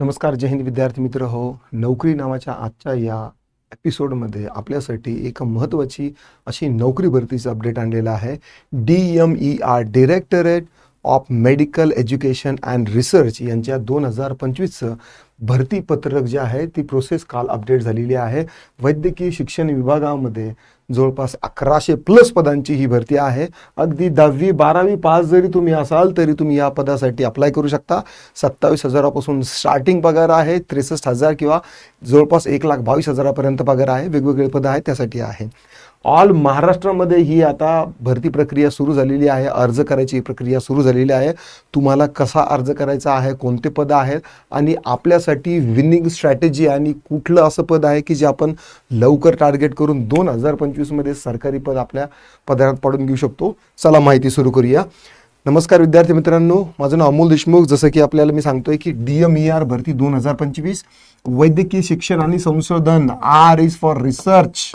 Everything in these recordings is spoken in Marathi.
नमस्कार जय हिंद विद्यार्थी मित्र. हो नोकरी नावाच्या आजच्या या एपिसोडमध्ये आपल्यासाठी एक महत्त्वाची अशी नोकरी भरतीचं अपडेट आणलेला आहे. D M E R directorate of medical education and research यांच्या दोन हजार पंचवीसचं भरती पत्रक जे आहे ती प्रोसेस काल अपडेट झालेली आहे. वैद्यकीय शिक्षण विभागामध्ये जवळपास अकराशे प्लस पदांची ही भरती आहे. अगदी दहावी बारावी पास जरी तुम्ही असाल तरी तुम्ही या पदासाठी अप्लाय करू शकता. सत्तावीस हजारापासून स्टार्टिंग पगार आहे त्रेसष्ट हजार किंवा जवळपास एक लाख बावीस हजारापर्यंत पगार आहे. वेगवेगळे पदं आहेत त्यासाठी आहे. ऑल महाराष्ट्रामध्ये ही आता भरती प्रक्रिया सुरू झालेली आहे. अर्ज करायची प्रक्रिया सुरू झालेली आहे. तुम्हाला कसा अर्ज करायचा आहे? कोणते पद आहेत? आणि आपल्यासाठी विनिंग स्ट्रॅटेजी आणि कुठलं असं पद आहे की जे आपण लवकर टार्गेट करून दोन हजार पंचवीसमध्ये सरकारी पद आपल्या पदार्थ पाडून घेऊ शकतो? चला माहिती सुरू करूया. नमस्कार विद्यार्थी मित्रांनो. माझं नाव अमोल देशमुख. जसं की आपल्याला मी सांगतोय की डी एम ई आर भरती दोन हजार पंचवीस. वैद्यकीय शिक्षण आणि संशोधन. आर इज फॉर रिसर्च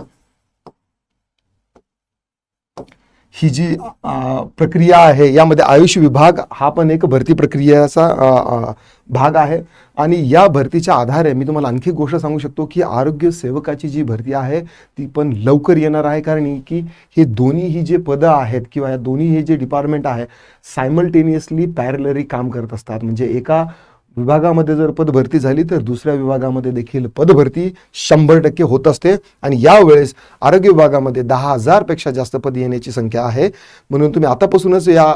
ही जी प्रक्रिया आहे यामध्ये आयुष विभाग हा पण एक भरती प्रक्रियेचा भाग आहे. आणि या भरतीच्या आधारे मी तुम्हाला आणखी गोष्ट सांगू शकतो की आरोग्य सेवकाची जी भरती आहे ती पण लवकर येणार आहे. कारण की हे दोन्ही ही जे पदं आहेत किंवा या दोन्ही हे जे डिपार्टमेंट आहे सायमल्टेनियसली पॅरलरी काम करत असतात. म्हणजे एका विभागामध्ये जर पदभरती झाली तर दुसऱ्या विभागामध्ये देखील पदभरती शंभर टक्के होत असते. आणि यावेळेस आरोग्य विभागामध्ये दहा हजारपेक्षा जास्त पद येण्याची संख्या आहे. म्हणून तुम्ही आतापासूनच या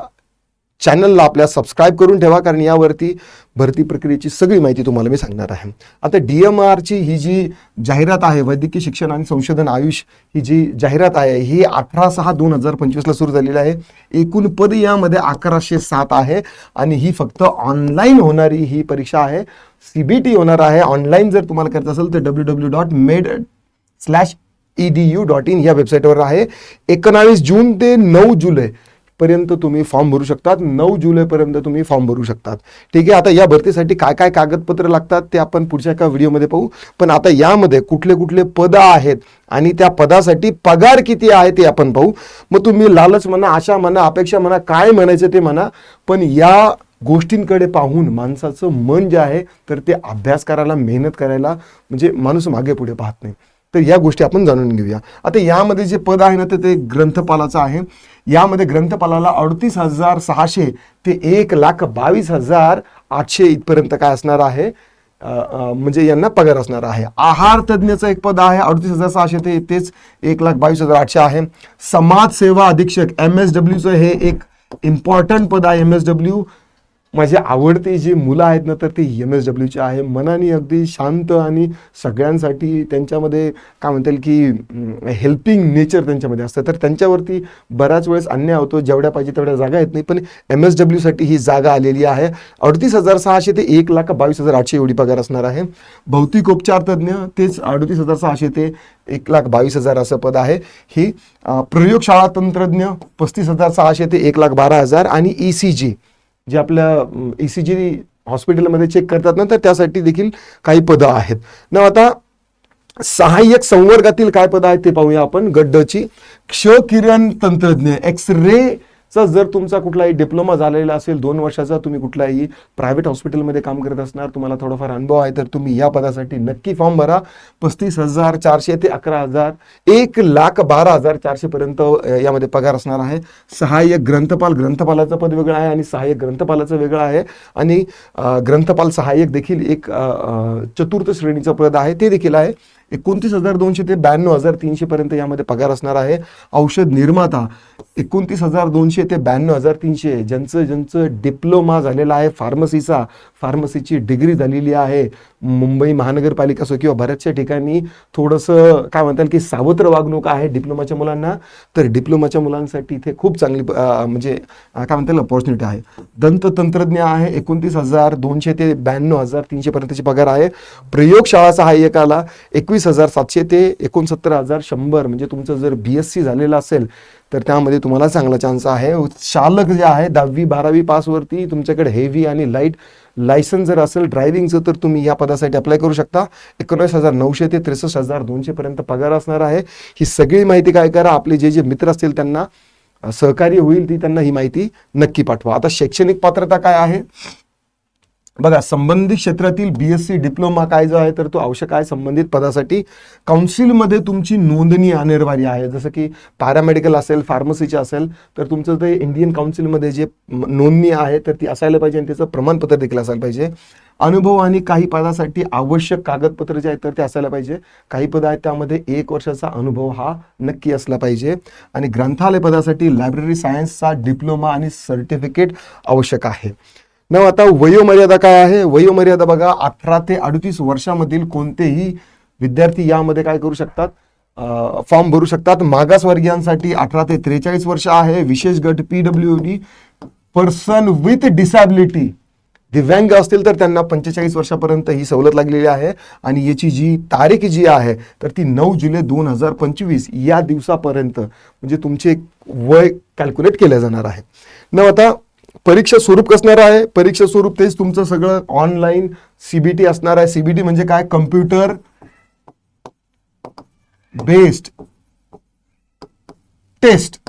चॅनलला आपल्या सबस्क्राईब करून ठेवा कारण यावरती भरती प्रक्रियेची सगळी माहिती तुम्हाला मी सांगणार आहे. आता डी एम आरची ही जी जाहिरात आहे वैद्यकीय शिक्षण आणि संशोधन आयुष ही जी जाहिरात आहे ही अठरा सहा दोन हजार पंचवीसला सुरू झालेली आहे. एकूण पद यामध्ये अकराशे सात आहे आणि ही फक्त ऑनलाईन होणारी ही परीक्षा आहे. सी बी टी होणार आहे. ऑनलाईन जर तुम्हाला करायचं असेल तर W W dot med slash E D U dot in या वेबसाईटवर आहे. एकोणावीस जून ते नऊ जुलै पर्यंत तुम्ही फॉर्म भरू शकतात. नऊ जुलैपर्यंत तुम्ही फॉर्म भरू शकतात. ठीक आहे आता या भरतीसाठी काय काय कागदपत्र लागतात ते आपण पुढच्या एका व्हिडिओमध्ये पाहू. पण आता यामध्ये कुठले कुठले पदं आहेत आणि त्या पदासाठी पगार किती आहे ते आपण पाहू. मग तुम्ही लालच म्हणा आशा म्हणा अपेक्षा म्हणा काय म्हणायचं ते म्हणा. पण या गोष्टींकडे पाहून माणसाचं मन जे आहे तर ते अभ्यास करायला मेहनत करायला म्हणजे माणूस मागे पुढे पाहत नाही. तर या गोष्टी आपण जाणून घेऊया. आता यामध्ये जे पद आहे ना तर ते ग्रंथपालाचं आहे. यामध्ये ग्रंथपालाला अडतीस हजार सहाशे ते एक लाख बावीस हजार आठशे इथपर्यंत काय असणार आहे? म्हणजे यांना पगार असणार आहे. आहार तज्ज्ञचं एक पद आहे अडतीस हजार सहाशे ते तेच एक लाख बावीस हजार आठशे आहे. समाजसेवा अधीक्षक एम एस डब्ल्यूचं हे एक इम्पॉर्टंट पद आहे एम एस डब्ल्यू माझे आवडते जे मुलं आहेत ना तर ते एम एस डब्ल्यूचे आहे. मनाने अगदी शांत आणि सगळ्यांसाठी त्यांच्यामध्ये काय म्हणता येईल की हेल्पिंग नेचर त्यांच्यामध्ये असतं. तर त्यांच्यावरती बऱ्याच वेळेस अन्याय होतो. जेवढ्या पाहिजे तेवढ्या जागा येत नाही. पण एम एस डब्ल्यूसाठी ही जागा आलेली आहे. अडतीस हजार सहाशे ते एक लाख बावीस हजार आठशे एवढी पगार असणार आहे. भौतिक उपचार तज्ज्ञ तेच अडतीस हजार सहाशे ते एक लाख बावीस हजार असं पद आहे. ही प्रयोगशाळा तंत्रज्ञ पस्तीस हजार सहाशे ते एक लाख बारा हजार आणि ई सी जी जे आपल्या ई सी जी हॉस्पिटलमध्ये चेक करतात ना तर त्यासाठी देखील काही पदं आहेत. ना आता सहाय्यक संवर्गातील काय पदं आहेत ते पाहूया आपण. गड्डची क्ष किरण तंत्रज्ञ एक्स रे चा जर तुमचा कुठलाही डिप्लोमा झालेला असेल दोन वर्षाचा तुम्ही कुठलाही प्रायव्हेट हॉस्पिटलमध्ये काम करत असणार तुम्हाला थोडाफार अनुभव आहे तर तुम्ही या पदासाठी नक्की फॉर्म भरा. पस्तीस हजार चारशे ते अकरा हजार एक लाख बारा हजार चारशे पर्यंत यामध्ये पगार असणार आहे. सहाय्यक ग्रंथपाल ग्रंथपालाचं पद वेगळं आहे आणि सहाय्यक ग्रंथपालाचं वेगळं आहे. आणि ग्रंथपाल सहाय्यक देखील एक चतुर्थ श्रेणीचं पद आहे ते देखील आहे. एकोणतीस हजार दोनशे ते ब्याण्णव हजार तीनशे पर्यंत यामध्ये पगार असणार आहे. औषध निर्माता एकोणतीस हजार दोनशे ते ब्याण्णव हजार तीनशे. ज्यांचं ज्यांचं डिप्लोमा झालेला आहे फार्मसीचा फार्मसीची डिग्री झालेली आहे. मुंबई महानगरपालिका असो किंवा बऱ्याचशा ठिकाणी थोडंसं काय म्हणतात की सावत्र वागणूक आहे डिप्लोमाच्या मुलांना. तर डिप्लोमाच्या मुलांसाठी इथे खूप चांगली म्हणजे काय म्हणतात ऑपॉर्च्युनिटी आहे. दंत तंत्रज्ञ आहे एकोणतीस हजार दोनशे ते ब्याण्णव हजार तीनशे पर्यंतची पगार आहे. प्रयोगशाळा सहाय्यकाला एकवीस हजार सातशे ते एकोणसत्तर हजार शंभर. म्हणजे तुमचं जर बी एस सी झालेलं असेल तर त्यामध्ये तुम्हाला चांगला चान्स आहे. चालक जे आहे दहावी बारावी पासवरती तुमच्याकडे हेवी आणि लाइट लायसन्स जर असेल ड्रायव्हिंगचं तर तुम्ही या पदासाठी अप्लाय करू शकता. एकोणीस हजार नऊशे ते त्रेसष्ट हजार दोनशे पर्यंत पगार असणार आहे. ही सगळी माहिती काय करा आपले जे जे मित्र असतील त्यांना सहकार्य होईल ती त्यांना ही माहिती नक्की पाठवा. आता शैक्षणिक पात्रता काय आहे? बघा संबंधित क्षेत्रातील बी एस सी डिप्लोमा काय जो आहे तर तो आवश्यक आहे संबंधित पदासाठी. काउन्सिलमध्ये तुमची नोंदणी अनिवार्य आहे. जसं की पॅरामेडिकल असेल फार्मसीचे असेल तर तुमचं ते इंडियन काउन्सिलमध्ये जे नोंदणी आहे तर ती असायला पाहिजे आणि त्याचं प्रमाणपत्र देखील असायला पाहिजे. अनुभव आणि काही पदासाठी आवश्यक कागदपत्र जे आहेत तर ते असायला पाहिजे. काही पद आहेत त्यामध्ये एक वर्षाचा अनुभव हा नक्की असला पाहिजे. आणि ग्रंथालय पदासाठी लायब्ररी सायन्सचा डिप्लोमा आणि सर्टिफिकेट आवश्यक आहे. न आता वयोमर्यादा काय आहे? वयोमर्यादा बघा अठरा ते अडतीस वर्षामधील कोणतेही विद्यार्थी यामध्ये काय करू शकतात? फॉर्म भरू शकतात. मागासवर्गीयांसाठी अठरा ते त्रेचाळीस वर्ष आहे. विशेष गट PW D person with disability. दिव्यांग असतील तर त्यांना पंचेचाळीस वर्षापर्यंत ही सवलत लागलेली आहे. आणि याची जी तारीख जी आहे तर ती नऊ जुलै दोन हजार पंचवीस या दिवसापर्यंत म्हणजे तुमचे एक वय कॅल्क्युलेट केलं जाणार आहे. न आता परीक्षा स्वरूप कसणार आहे? परीक्षा स्वरूप तेच तुमचं सगळं ऑनलाईन सीबीटी असणार आहे. सीबीटी म्हणजे काय? कम्प्युटर बेस्ड टेस्ट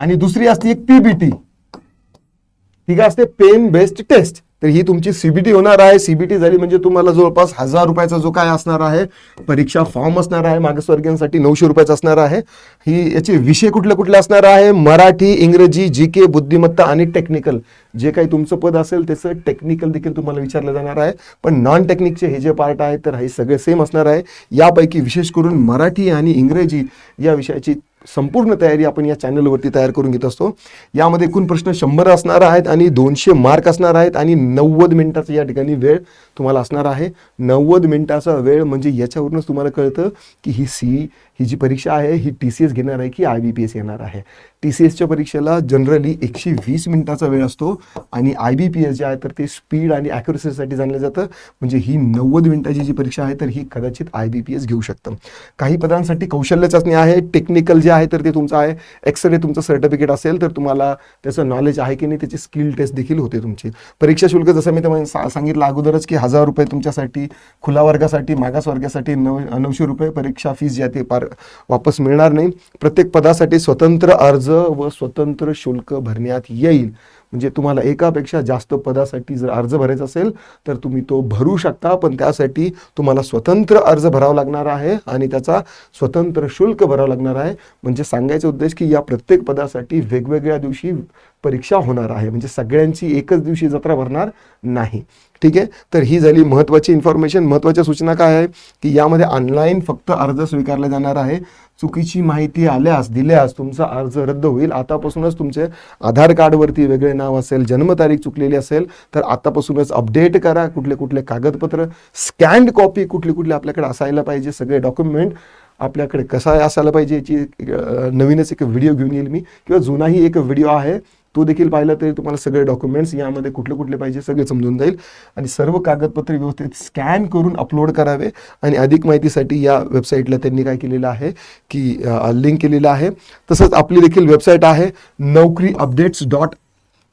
आणि दुसरी असते एक पीबीटी ठीक असते पेन बेस्ड टेस्ट तर ही तुमची सीबीटी होणार आहे. सीबीटी झाली म्हणजे तुम्हाला जवळपास हजार रुपयाचा जो काय असणार आहे परीक्षा फॉर्म असणार आहे मागासवर्गीयांसाठी नऊशे रुपयाचा असणार आहे. ही याचे विषय कुठले कुठले असणार आहे? मराठी इंग्रजी जी के बुद्धिमत्ता आणि टेक्निकल जे काही तुमचं पद असेल त्याचं टेक्निकल देखील तुम्हाला विचारलं जाणार आहे. पण नॉन टेक्निकचे हे जे पार्ट आहे तर हे सगळे सेम असणार आहे. यापैकी विशेष करून मराठी आणि इंग्रजी या विषयाची संपूर्ण तयारी आपण या चॅनलवरती तयार करून घेत असतो. यामध्ये एकूण प्रश्न शंभर असणार आहेत आणि दोनशे मार्क असणार आहेत आणि नव्वद मिनिटाचा या ठिकाणी वेळ तुम्हाला असणार आहे. नव्वद मिनिटाचा वेळ म्हणजे याच्यावरूनच तुम्हाला कळतं की ही सी ही जी परीक्षा आहे ही टी सी एस घेणार आहे की आय बी पी एस येणार आहे. टी सी एसच्या परीक्षेला जनरली एकशे वीस मिनिटाचा वेळ असतो आणि आय बी पी एस जे आहे तर ते स्पीड आणि ॲक्युरेसीसाठी जाणलं जातं. म्हणजे ही नव्वद मिनिटाची जी परीक्षा आहे तर ही कदाचित आय बी पी एस घेऊ शकतं. काही पदांसाठी कौशल्य चाचणी आहे टेक्निकल जे आहे तर ते तुमचं आहे. एक्सरे तुमचं सर्टिफिकेट असेल तर तुम्हाला त्याचं नॉलेज आहे की नाही त्याची स्किल टेस्ट देखील होते तुमची. परीक्षा शुल्क जसं मी तुम्हाला सांगितलं अगोदरच की हजार रुपये तुमच्यासाठी खुला वर्गासाठी मागास वर्गासाठी नऊ नऊशे रुपये परीक्षा फीस जी आहे ते पार वापस मिळणार नाही. प्रत्येक पदासाठी स्वतंत्र अर्ज व स्वतंत्र शुल्क भरण्यात येईल. म्हणजे तुम्हाला एकापेक्षा जास्त पदासाठी जर अर्ज भरायचा असेल तर तुम्ही तो भरू शकता. पण त्यासाठी तुम्हाला स्वतंत्र अर्ज भरावा लागणार आहे आणि त्याचा स्वतंत्र शुल्क भरावा लागणार आहे. म्हणजे सांगायचा उद्देश की या प्रत्येक पदासाठी वेगवेगळ्या दिवशी परीक्षा होणार आहे. म्हणजे सगळ्यांची एकच दिवशी जत्रा भरणार नाही. ठीक आहे? तर ही झाली महत्त्वाची इन्फॉर्मेशन महत्त्वाच्या सूचना काय आहे? की यामध्ये ऑनलाईन फक्त अर्ज स्वीकारला जाणार आहे. चुकीची माहिती आल्यास दिल्यास तुमचा अर्ज रद्द होईल. आतापासूनच तुमचे आधार कार्डवरती वेगळे नाव असेल जन्मतारीख चुकलेली असेल तर आतापासूनच अपडेट करा. कुठले कुठले कागदपत्र स्कॅन्ड कॉपी कुठली कुठली आपल्याकडे असायला पाहिजे. सगळे डॉक्युमेंट आपल्याकडे कसा असायला पाहिजे याची नवीनच एक व्हिडिओ घेऊन येईल मी. किंवा जुनाही एक व्हिडिओ आहे तो देखील पाहिला तरी तुम्हाला सगळे डॉक्युमेंट्स यामध्ये कुठले कुठले पाहिजे सगळे समजून जाईल. आणि सर्व कागदपत्रे व्यवस्थित स्कॅन करून अपलोड करावे. आणि अधिक माहितीसाठी या वेबसाईटला त्यांनी काय केलेलं आहे की लिंक केलेलं आहे. तसंच आपली देखील वेबसाईट आहे Naukri updates dot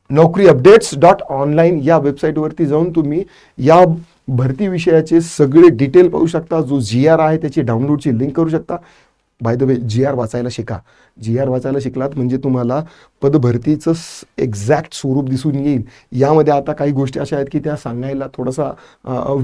Naukri updates dot online या वेबसाईटवरती जाऊन तुम्ही या भरती विषयाचे सगळे डिटेल पाहू शकता. जो जी आर आहे त्याची डाउनलोडची लिंक करू शकता. By the way G R वाचायला शिका. जी आर वाचायला शिकलात म्हणजे तुम्हाला पदभरतीचं एक्झॅक्ट स्वरूप दिसून येईल. यामध्ये आता काही गोष्टी अशा आहेत की त्या सांगायला थोडासा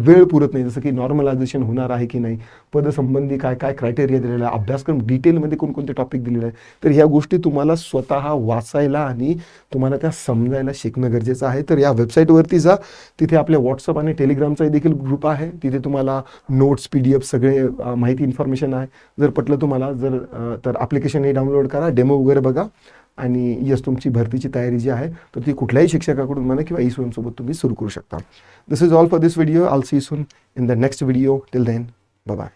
वेळ पुरत नाही. जसं की नॉर्मलायझेशन होणार आहे की नाही? पदसंबंधी काय काय क्रायटेरिया दिलेला आहे अभ्यासक्रम डिटेलमध्ये कोणकोणते टॉपिक दिलेले आहे तर ह्या गोष्टी तुम्हाला स्वतः वाचायला आणि तुम्हाला त्या समजायला शिकणं गरजेचं आहे. तर या वेबसाईटवरती जा. तिथे आपल्या व्हॉट्सअप आणि टेलिग्रामचा देखील ग्रुप आहे. तिथे तुम्हाला नोट्स पी डी एफ सगळे माहिती इन्फॉर्मेशन आहे. जर पटलं तुम्हाला जर तर ॲप्लिकेशन हे डाउनलोड करा डेमो वगैरे बघा. आणि यस तुमची भरतीची तयारी जी आहे तर ती कुठल्याही शिक्षकाकडून म्हणा किंवा ई सोबत तुम्ही सुरू करू शकता. This is all for this video I'll see soon in the next video till then bye